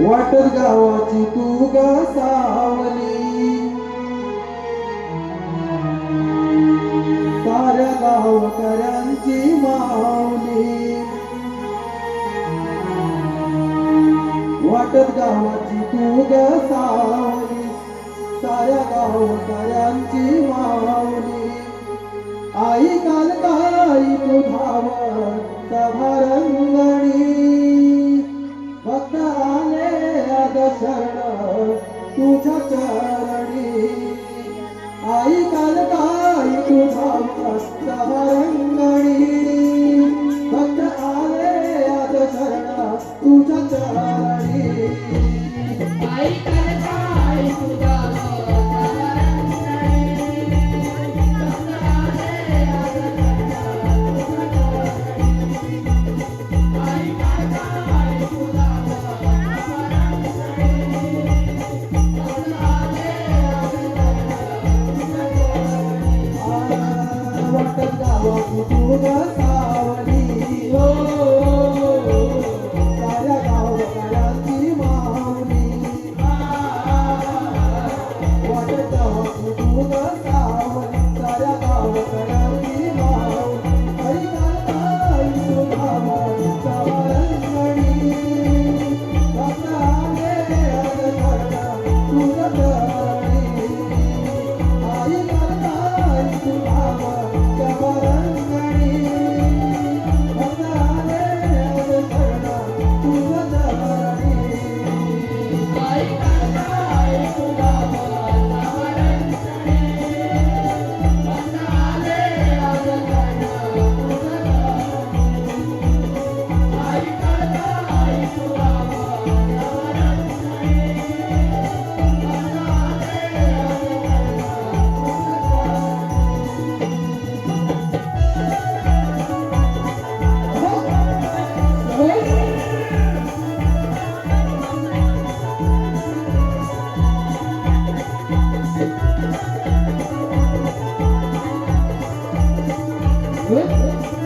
वाटत गावाची तू ग सावली. साऱ्या गावकऱ्यांची माऊली. वाटत गावाची तू ग सावली. साऱ्या गावकऱ्यांची माऊली. आई काल काही तू धावत सभारंगणी. भक्त भक्त आले अग शरण तुझ्या चरणी आई Thank you. Whoop, whoop.